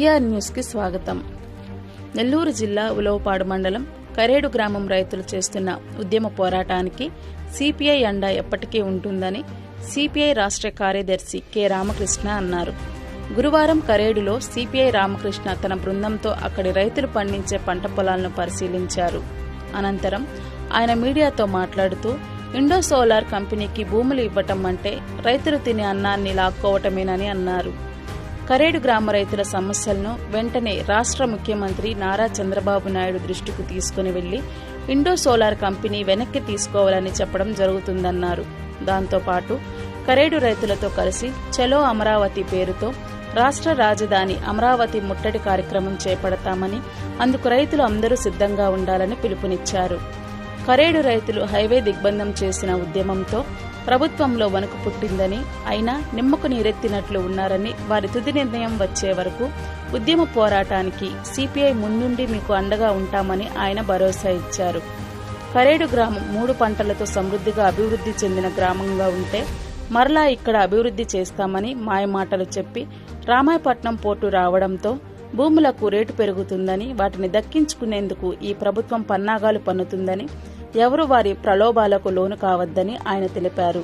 BR న్యూస్కి స్వాగతం. నెల్లూరు జిల్లా ఉలవపాడు మండలం కరేడు గ్రామం రైతులు చేస్తున్న ఉద్యమ పోరాటానికి సిపిఐ అండ ఎప్పటికీ ఉంటుందని సిపిఐ రాష్ట్ర కార్యదర్శి కె రామకృష్ణ అన్నారు. గురువారం కరేడులో సిపిఐ రామకృష్ణ తన బృందంతో అక్కడి రైతులు పండించే పంట పొలాలను పరిశీలించారు. అనంతరం ఆయన మీడియాతో మాట్లాడుతూ ఇండో సోలార్ కంపెనీకి భూములు ఇవ్వటం అంటే రైతులు తినే అన్నాన్ని లాక్కోవటమేనని అన్నారు. కరేడు గ్రామ రైతుల సమస్యలను వెంటనే రాష్ట్ర ముఖ్యమంత్రి నారా చంద్రబాబు నాయుడు దృష్టికి తీసుకుని వెళ్ళి ఇండో సోలార్ కంపెనీ వెనక్కి తీసుకోవాలని చెప్పడం జరుగుతుందన్నారు. దాంతోపాటు కరేడు రైతులతో కలిసి చలో అమరావతి పేరుతో రాష్ట్ర రాజధాని అమరావతి ముట్టడి కార్యక్రమం చేపడతామని అందుకు రైతులు అందరూ సిద్ధంగా ఉండాలని పిలుపునిచ్చారు. కరేడు రైతులు హైవే దిగ్బంధం చేసిన ఉద్యమంతో ప్రభుత్వంలో వణుకు పుట్టిందని అయినా నిమ్మకు నీరెత్తినట్లు ఉన్నారని వారి తుది నిర్ణయం వచ్చే వరకు ఉద్యమ పోరాటానికి సిపిఐ ముందుండి మీకు అండగా ఉంటామని ఆయన భరోసా ఇచ్చారు. కరేడు గ్రామం మూడు పంటలతో సమృద్ధిగా అభివృద్ధి చెందిన గ్రామంగా ఉంటే మరలా ఇక్కడ అభివృద్ధి చేస్తామని మాయమాటలు చెప్పి రామాయపట్నం పోర్టు రావడంతో భూములకు రేటు పెరుగుతుందని వాటిని దక్కించుకునేందుకు ఈ ప్రభుత్వం పన్నాగాలు పన్నుతుందని ఎవరు వారి ప్రలోభాలకు లోను కావద్దని ఆయన తెలిపారు.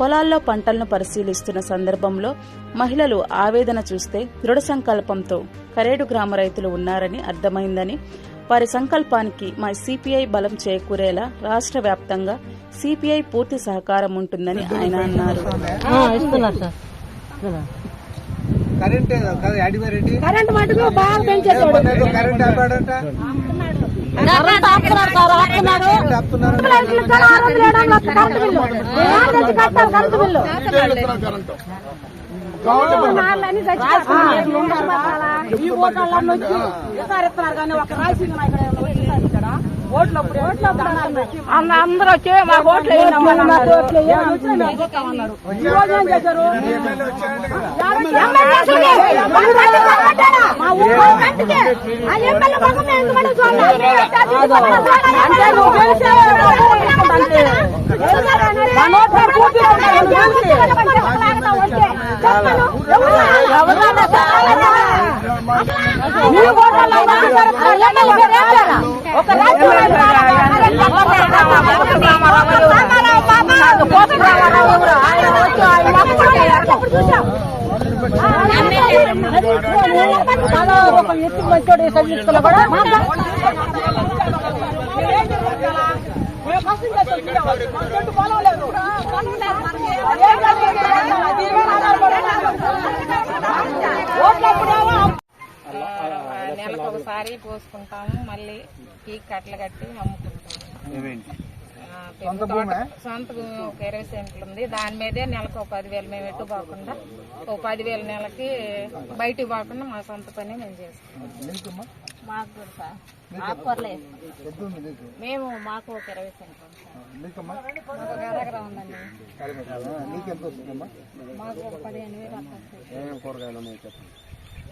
పొలాల్లో పంటలను పరిశీలిస్తున్న సందర్భంలో మహిళలు ఆవేదన చూస్తే దృఢ సంకల్పంతో కరేడు గ్రామ రైతులు ఉన్నారని అర్థమైందని వారి సంకల్పానికి మా సిపిఐ బలం చేకూరేలా రాష్ట్ర వ్యాప్తంగా సిపిఐ పూర్తి సహకారం ఉంటుందని ఆయన అన్నారు. కరెంట్ కరెంట్ మటుకు బాగా కరెంట్ ఈ ఓట్లన్నీ వచ్చి ఇస్తారు ఇస్తున్నారు కానీ ఒక రాజకీయ నాయకుడు అందరూ వచ్చి మా ఓట్లు ఎవరు? ఆయన ఒక ఎత్తు మంచోడు కూడా ఒకసారి పోసుకుంటాము మళ్ళీ పీక్ కట్టలు కట్టి అమ్ముకుంటాము. సొంత భూమి? ఒక ఇరవై సెంట్లు ఉంది. దాని మీదే నెలకు ఒక పదివేలు మేము ఎటు పోకుండా ఒక పదివేల నెలకి బయటికి పోకుండా మా సొంత పని మేము చేస్తాం. మాకు కూడా సార్. ఆకుకూరలే ఎంత ఉంది నీకు? మేము మాకు ఒక ఇరవై సెంట్లు ఒక ఎకరా ఉందండి. మాకు ఒక పదిహేను వేలు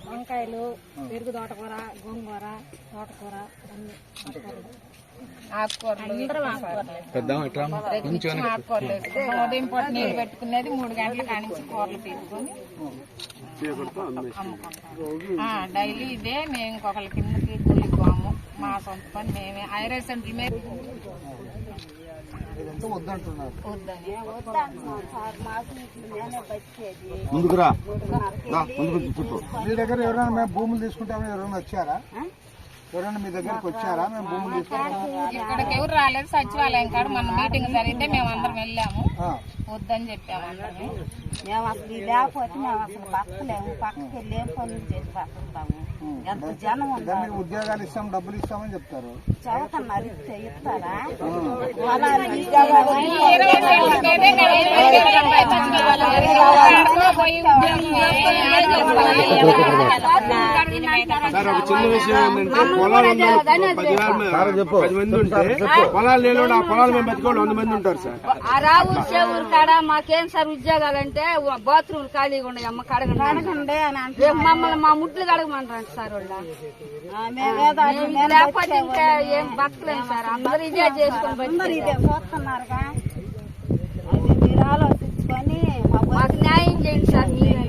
వంకాయలు పెరుగు తోటకూర గోంగూర తోటకూర అన్ని. ఉదయం పూట నీళ్ళు పెట్టుకునేది మూడు గంటల కానించి కూరలు తీసుకొని డైలీ ఇదే. మేము ఇంకొకరి కిందకి కూలికి పోము మా సొంత పని మేమే. ఐరై సెంట్లు మీద ఇదంతా వద్దంటున్నారు. వద్దని ముందుకు రా. రా, ముందుకు చుట్టూ. మీ దగ్గర ఎవరైనా మేము భూములు తీసుకుంటామని ఎవరైనా వచ్చారా? ఎవరైనా మీ దగ్గరకు వచ్చారా? మేము భూములు తీసుకుంటాం ఇక్కడికి ఎవరు రాలేదు. సచివాలయం కాడ మన మీటింగ్ జరిగితే మేము అందరం వెళ్ళాము. వద్దని చెప్పాము అందరినీ మేము అసలు లేకపోతే మేము అసలు బతకలేము పక్కకి వెళ్ళి పనులు చేసి బతుకుతాము. ఎంత జనం మీకు ఉద్యోగాలు ఇస్తాం డబ్బులు ఇస్తామని చెప్తారు. చదువుతున్నారు ఇస్తే ఇస్తారా సార్ ఒక చిన్న విషయం ఏంటంటే పొలాలు పదివేల మంది- పది మంది ఉంటే పొలాలు లేని ఆ పొలాలు మేము బతికోళ్ళు వంద మంది ఉంటారు సార్. రావు ఊరు కాడ మాకేం సార్ ఉద్యోగాలంటే బాత్రూమ్ ఖాళీగా ఉన్నాయి అమ్మ కడగండి రేపు మమ్మల్ని మా ముట్లు కడగమంటారు సార్ వాళ్ళ. లేకపోతే ఇంకా ఏం బతకలేము సార్. అందరూ ఇదే చేసుకొని మీరు ఆలోచించుకొని మాకు న్యాయం చేయండి సార్ ఇప్పుడు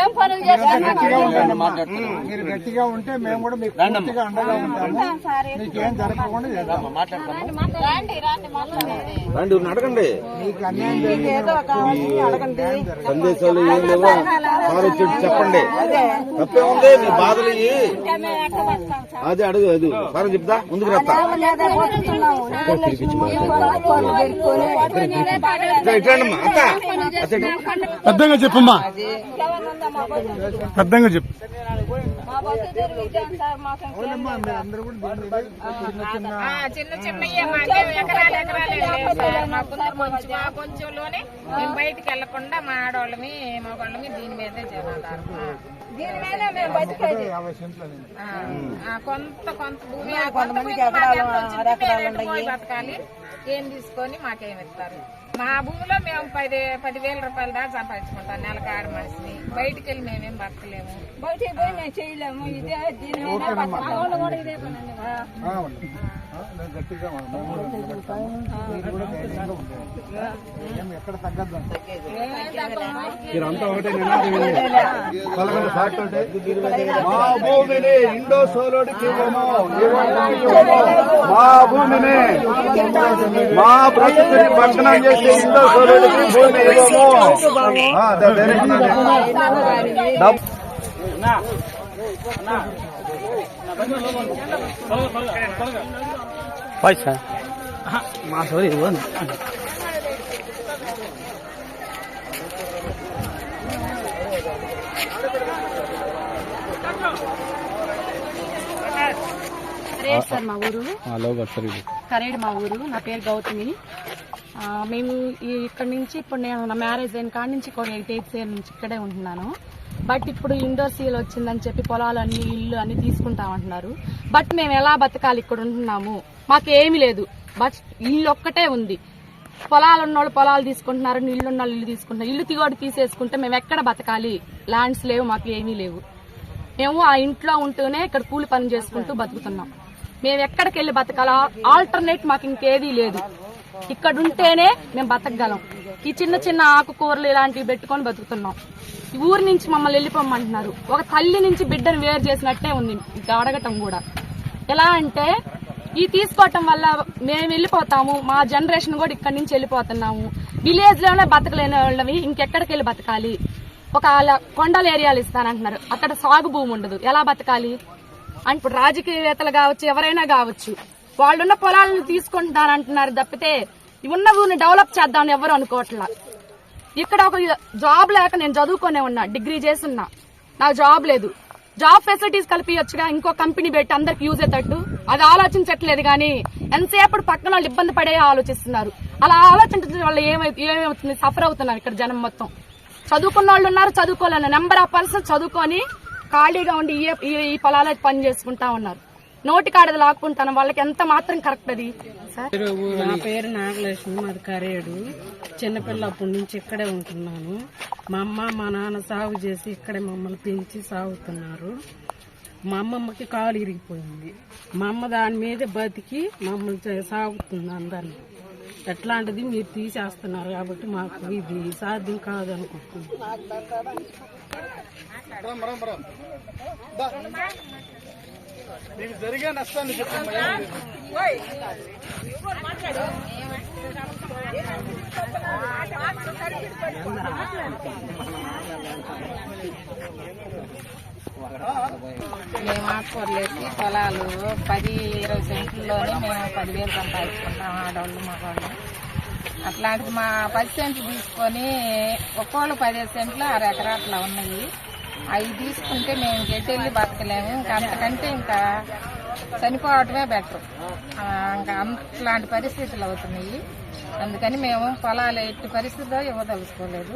ఏం పనులు చేస్తాను మీరు గట్టిగా ఉంటే మేము కూడా మీకు పూర్తిగా అండగా ఉంటాము. మీకు ఏం జరగకుండా రండి అడగండి. మీకు అన్యాయం జరిగింది. సందేశాలు ఏం లేవో? సార్ చెప్పండి. తప్పే ఉంది మీ బాధలు. అదే అడుగు అది. సార్ చెప్తా ముందుకు రాస్తా. పెద్దగా చెప్పమ్మా. పెద్దగా చెప్పు. చిన్న చిన్న చిన్న చిన్నయ్యే మాకేం ఎకరాలు ఎకరాలు కొంచెంలోనే మేము బయటికి వెళ్ళకుండా మా ఆడవాళ్ళమి మగవాళ్ళమి దీని మీదే జనాధారం. దీని మీద మేము బతికేది. కొంత కొంత భూమి ఆ కొంత భూమి మాకు ఎంత వచ్చిందో మేము ఎటు పోయి బతకాలి. ఏం తీసుకొని మాకేం ఇస్తారు? మా భూమిలో మేము పది పదివేల రూపాయల దాకా సంపాదించుకుంటాం నెలకు ఆడ మనిషిని. బయటికి వెళ్ళి మేమేం బతకలేము. బయటికి పోయి మేము చేయలేము. ఇదే దీని కూడా మీరంతా ఒకటే పలకండి. మా భూమిని ఇండో ఇవ్వము. మా భూమిని మా ప్రకృతిని భక్షణం చేసే ఇండో సోలోడికి భూమి ఇవ్వము. డబ్- కరేడ్ సార్ మా ఊరు. కరేడ్ మా ఊరు. నా పేరు గౌతమి మేము ఈ ఇక్కడ నుంచి ఇప్పుడు నేను నా మ్యారేజ్ అయిన కాడి నుంచి కొన్ని ఎయిట్ ఎయిట్ ఇయర్ నుంచి ఇక్కడే ఉంటున్నాను. బట్ ఇప్పుడు ఇండోర్ సీల్ వచ్చిందని చెప్పి పొలాలన్నీ ఇల్లు అన్ని తీసుకుంటామంటున్నారు. బట్ మేము ఎలా బతకాలి ఇక్కడ ఉంటున్నాము? మాకు ఏమి లేదు. బట్ ఇల్లు ఒక్కటే ఉంది. పొలాలు ఉన్నోళ్ళు పొలాలు తీసుకుంటున్నారు ఇల్లు ఉన్న ఇల్లు తీసుకుంటున్నారు. ఇల్లు తిగోడు తీసేసుకుంటే మేము ఎక్కడ బతకాలి? ల్యాండ్స్ లేవు మాకు ఏమీ లేవు. మేము ఆ ఇంట్లో ఉంటూనే ఇక్కడ కూలి పని చేసుకుంటూ బతుకుతున్నాం. మేము ఎక్కడికి వెళ్ళి బతకాలి? ఆల్టర్నేట్ మాకు ఇంకేదీ లేదు. ఇక్కడ ఉంటేనే మేము బతకగలం. ఈ చిన్న చిన్న ఆకుకూరలు ఇలాంటివి పెట్టుకొని బతుకుతున్నాం. ఈ ఊరి నుంచి మమ్మల్ని వెళ్ళిపోమంటున్నారు ఒక తల్లి నుంచి బిడ్డను వేరు చేసినట్టే ఉంది ఇంకా అడగటం కూడా. ఎలా అంటే ఈ తీసుకోవటం వల్ల మేము వెళ్ళిపోతాము మా జనరేషన్ కూడా ఇక్కడి నుంచి వెళ్ళిపోతున్నాము. విలేజ్లోనే బతకలేని వాళ్ళవి ఇంకెక్కడికి వెళ్ళి బతకాలి? ఒక కొండల ఏరియాలు ఇస్తానంటున్నారు. అక్కడ సాగు భూమి ఉండదు. ఎలా బతకాలి? అంటే ఇప్పుడు రాజకీయవేత్తలు కావచ్చు ఎవరైనా కావచ్చు. వాళ్ళున్న పొలాలను తీసుకుంటానంటున్నారు తప్పితే ఉన్న ఊరిని డెవలప్ చేద్దామని ఎవరు అనుకోవట్లా. ఇక్కడ ఒక జాబ్ లేక నేను చదువుకునే ఉన్నా డిగ్రీ చేస్తున్నా. నాకు జాబ్ లేదు. జాబ్ ఫెసిలిటీస్ కలిపియొచ్చుగా ఇంకో కంపెనీ పెట్టి అందరికి యూజ్ అయ్యేటట్టు. అది ఆలోచించట్లేదు కానీ ఎంతసేపు పక్కన వాళ్ళు ఇబ్బంది పడే ఆలోచిస్తున్నారు. అలా ఆలోచించడం వల్ల ఏమై ఏమవుతుంది? సఫర్ అవుతున్నారు ఇక్కడ జనం మొత్తం. చదువుకున్న వాళ్ళు ఉన్నారు చదువుకోలేని. నెంబర్ ఆఫ్ పర్సన్ చదువుకొని ఖాళీగా ఉండి ఈ ఈ- పని చేసుకుంటా ఉన్నారు. నోటి కాడది లాక్కుంటాను వాళ్ళకి ఎంత మాత్రం కరెక్ట్ అది. సార్ నా పేరు నాగలక్ష్మి మాది కరేడు చిన్నపిల్లప్పటి నుంచి ఇక్కడే ఉంటున్నాను. మా అమ్మ మా నాన్న సాగు చేసి ఇక్కడే మమ్మల్ని పెంచి సాగుతున్నారు. మా అమ్మమ్మకి కాలు ఇరిగిపోయింది. మా అమ్మ దాని మీదే బతికి మమ్మల్ని సాగుతుంది అందరిని. ఎట్లాంటిది మీరు తీసేస్తున్నారు కాబట్టి మాకు ఇది సాధ్యం కాదనుకుంటున్నాం నీకు జరిగే నష్టాన్ని మేము ఆకుకూరలేసి పొలాలు పది ఇరవై సెంట్లలోనే మేము పదివేలు సంపాదించుకుంటాం ఆడవాళ్ళు మగవాళ్ళు అట్లాంటిది మా పది సెంట్లు తీసుకొని ఒక్కోళ్ళు పదిహేను సెంట్లు అర ఎకరాట్లా ఉన్నాయి. అవి తీసుకుంటే మేము ఇంకెటు బతకలేము. ఇంకా అంతకంటే ఇంకా చనిపోవటమే బెటర్ ఇంకా అట్లాంటి పరిస్థితులు అవుతున్నాయి. అందుకని మేము పొలాలు ఎట్టి పరిస్థితిలో ఇవ్వదలుచుకోలేదు.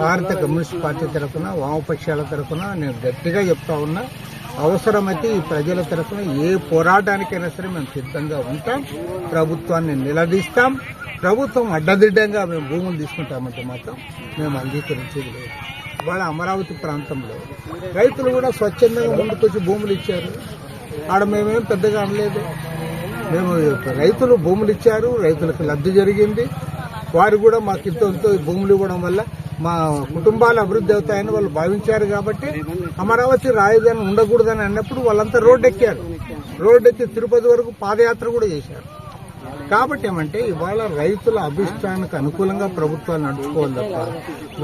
భారత కమ్యూనిస్ట్ పార్టీ తరఫున వామపక్షాల తరఫున నేను గట్టిగా చెప్తా ఉన్నా అవసరమైతే ఈ ప్రజల తరఫున ఏ పోరాటానికైనా సరే మేము సిద్ధంగా ఉంటాం. ప్రభుత్వాన్ని నిలదీస్తాం. ప్రభుత్వం అడ్డదిడ్డంగా మేము భూములు తీసుకుంటామంటే మాత్రం మేము అంగీకరించేది లేదు. వాళ్ళ అమరావతి ప్రాంతంలో రైతులు కూడా స్వచ్ఛందంగా ముందుకొచ్చి భూములు ఇచ్చారు. ఆడ మేమేం పెద్దగా అనలేదు. మేము రైతులు భూములు ఇచ్చారు రైతులకు లబ్ధి జరిగింది. వారు కూడా మాకు ఇంతో భూములు ఇవ్వడం వల్ల మా కుటుంబాలు అభివృద్ధి అవుతాయని వాళ్ళు భావించారు కాబట్టి అమరావతి రాజధాని ఉండకూడదని అన్నప్పుడు వాళ్ళంతా రోడ్డు ఎక్కారు రోడ్డు ఎక్కి తిరుపతి వరకు పాదయాత్ర కూడా చేశారు. కాబట్టి ఏమంటే ఇవాళ రైతుల అభిష్టానికి అనుకూలంగా ప్రభుత్వాలు నడుచుకోవాలి తప్ప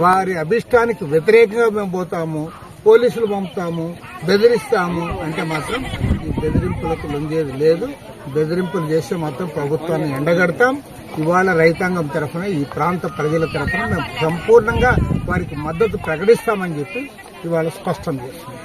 వారి అభిష్టానికి వ్యతిరేకంగా మేము పోతాము పోలీసులు పంపుతాము బెదిరిస్తాము అంటే మాత్రం ఈ బెదిరింపులకు లొంగేది లేదు. బెదిరింపులు చేస్తే మాత్రం ప్రభుత్వాన్ని ఎండగడతాం. ఇవాళ రైతాంగం తరఫున ఈ ప్రాంత ప్రజల తరఫున మేము సంపూర్ణంగా వారికి మద్దతు ప్రకటిస్తామని చెప్పి ఇవాళ స్పష్టం చేస్తున్నాం.